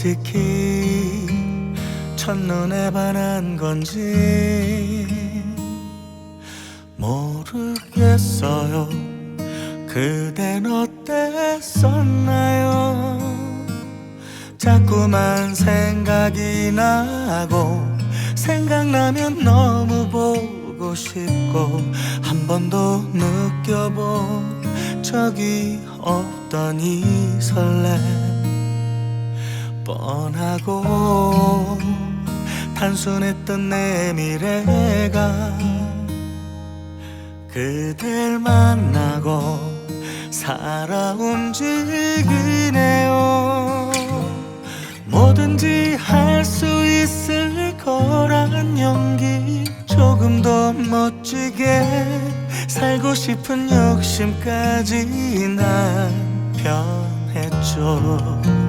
솔직히 첫눈에 반한 건지 모르겠어요. 그댄 어땠었나요? 자꾸만 생각이 나고 생각나면 너무 보고 싶고 한 번도 느껴본 적이 없던 이 설렘 뻔하고 단순했던 내 미래가 그댈 만나고 살아 움직이네요. 뭐든지 할 수 있을 거란 용기 조금 더 멋지게 살고 싶은 욕심까지 난 변했죠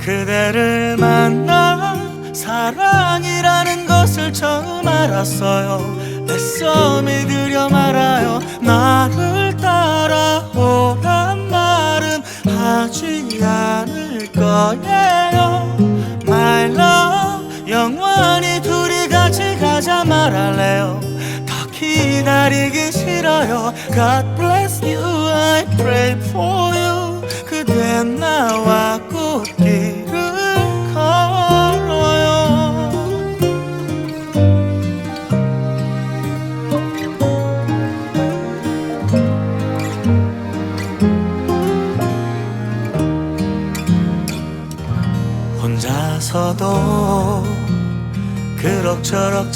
그대를 만나 사랑이라는 것을 처음 알았어요. 애써 믿으려 말아요. 나를 따라오란 말은 하지 않을 거예요. My love 영원히 둘이 같이 가자 말할래요. 더 기다리기 싫어요. God bless you I pray for you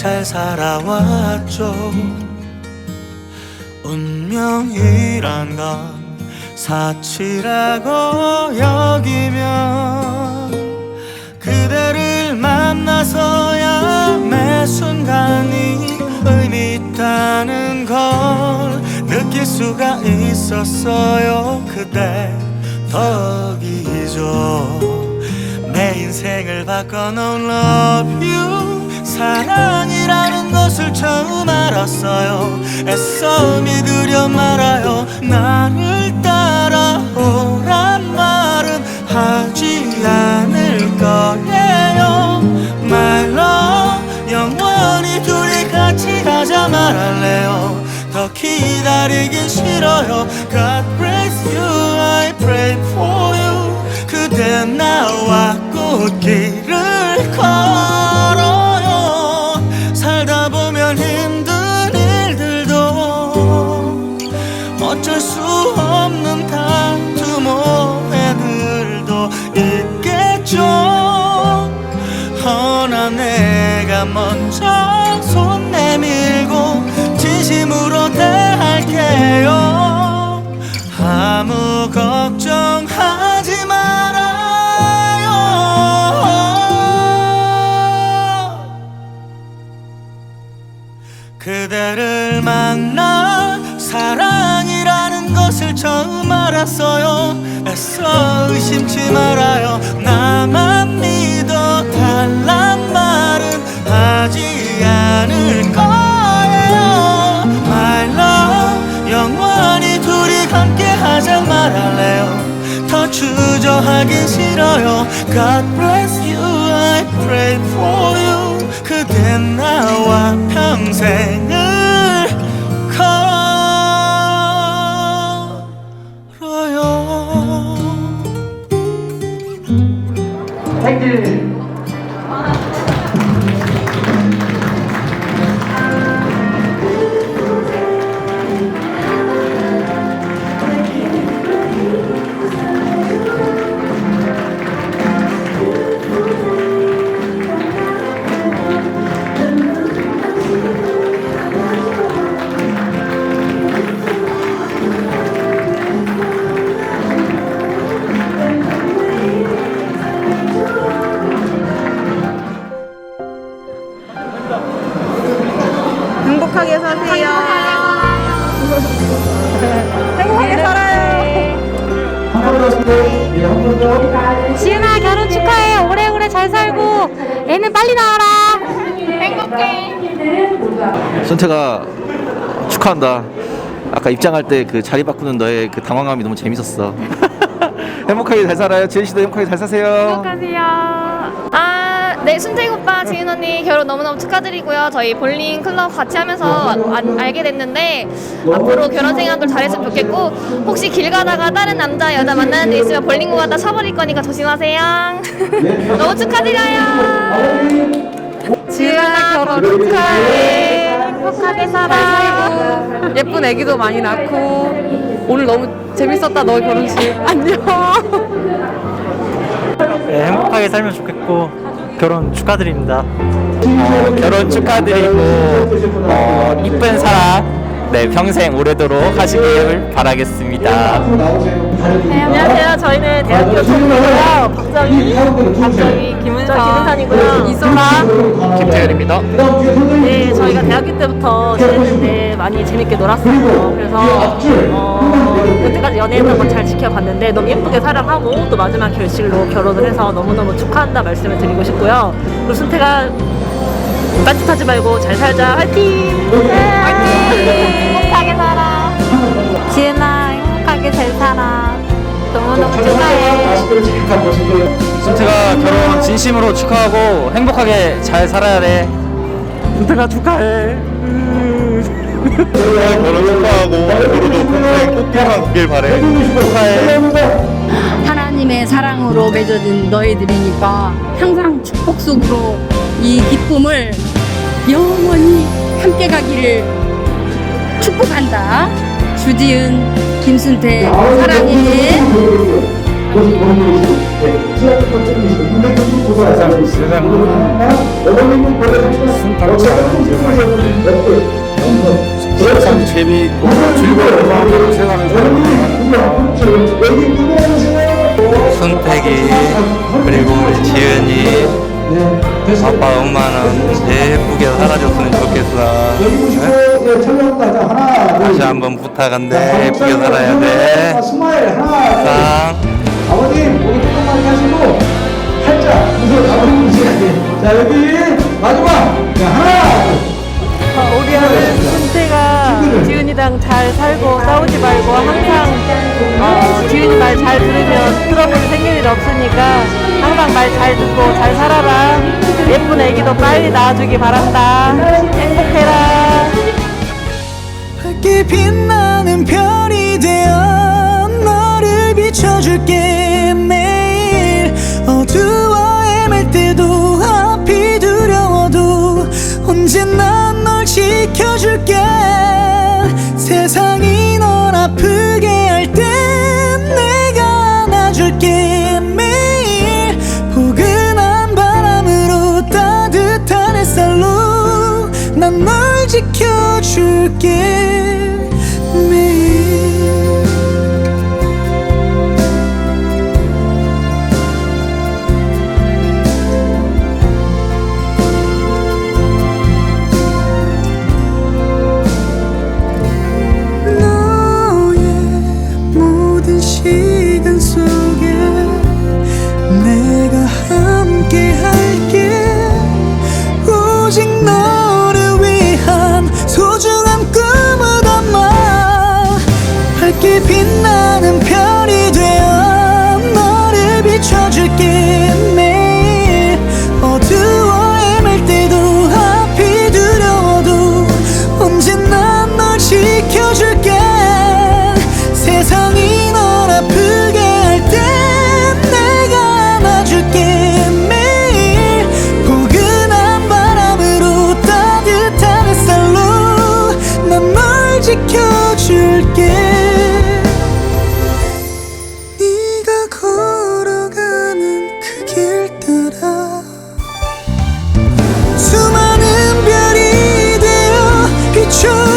잘 살아왔죠. 운명이란 건 사치라고 여기면 그대를 만나서야 매 순간이 의미 있다는 걸 느낄 수가 있었어요. 그대 덕이죠. 내 인생을 바꿔놓은 love you 사랑이라는 것을 처음 알았어요. 애써 믿으려 말아요. 나를 따라오란 말은 하지 않을 거예요. love 영원히 둘이 같이 가자 말할래요. 더 기다리긴 싫어요. God bless you I pray for you. 그대 나와 꽃길을 걸 아무 걱정하지 말아요. 그대를 만나 사랑이라는 것을 처음 알았어요. 애써 의심치 말 하긴 싫어요 God bless you I pray for you 그대 나와 평생을 걸어요 땡길 선태가 축하한다. 아까 입장할 때 그 자리 바꾸는 너의 그 당황함이 너무 재밌었어. 행복하게 잘 살아요. 지은 씨도 행복하게 잘 사세요. 행복하세요. 아, 네, 순택 오빠, 지은 언니 결혼 너무너무 축하드리고요. 저희 볼링 클럽 같이 하면서 아- 알게 됐는데 앞으로 결혼 생활도 잘했으면 좋겠고 혹시 길 가다가 다른 남자 여자 만나는 데 있으면 볼링구 갖다 쳐버릴 거니까 조심하세요. 너무 축하드려요. 지은아 결혼 축하해. 행복하게 살아. 예쁜 애기도 많이 낳고 오늘 너무 재밌었다 너 결혼식. 안녕. 네, 행복하게 살면 좋겠고 결혼 축하드립니다. 어, 결혼 축하드리고 어, 이쁜 사랑 네 평생 오래도록 하시길 바라겠습니다. 안녕하세요. 저희는 대학교 동문이고요. 박정희, 박정희, 김은선, 김은선이고요. 이소라. 김태열입니다. 네, 저희가 대학교 때부터 지냈는데 많이 재밌게 놀았어요. 그래서 어, 그때까지 연애했던 건 잘 지켜봤는데 너무 예쁘게 사랑하고 또 마지막 결실로 결혼을 해서 너무너무 축하한다 말씀을 드리고 싶고요. 그리고 순태가 딴짓하지 말고 잘 살자. 화이팅! 화이팅! 행복하게 살아. 지은아, 행복하게 잘 살아. 너무너무 축하해. 순태가 결혼 진심으로 축하하고 행복하게 잘 살아야 돼. 순태가 축하해. 결혼 축하하고 앞으로도 평생 꽃게만 길 바래. 축하해. 하나님의 사랑으로 맺어진 너희들이니까 항상 축복 속으로 이 기쁨을 영원히 함께 가기를 축복한다. 주지은, 김순태, 사랑해. 세상 재미있고 즐거운 세상을. 순택이 그리고 우리 지은이 아빠 엄마는 예쁘게 살아줬으면 좋겠어. 다시 한번 부탁한데 예쁘게 살아야 돼. 상. 아버님 고개 조금만 하시고 살짝 웃어 아버님 돼. 자 여기 마지막 자 하나 우리 아는 순태가 지은이랑 잘 살고 싸우지 말고 항상 어, 지은이 말 잘 들으면 트러블 생길 일 없으니까 항상 말 잘 듣고 잘 살아라. 예쁜 애기도 빨리 낳아주기 바란다. 행복해라. 밝게 빛나는 별이 되어 비춰줄게 매일. 어두워 헤맬 때도 앞이 두려워도 언제나 널 지켜줄게. 세상이 널 아프게 할 땐 내가 안아줄게 매일. 포근한 바람으로 따뜻한 햇살로 난 널 지켜줄게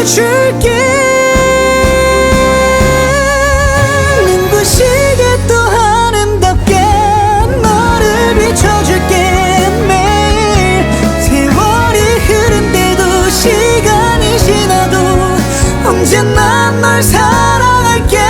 줄게. 눈부시게 또 아름답게 너를 비춰줄게. 매일 세월이 흐른데도 시간이 지나도 언제나 널 사랑할게.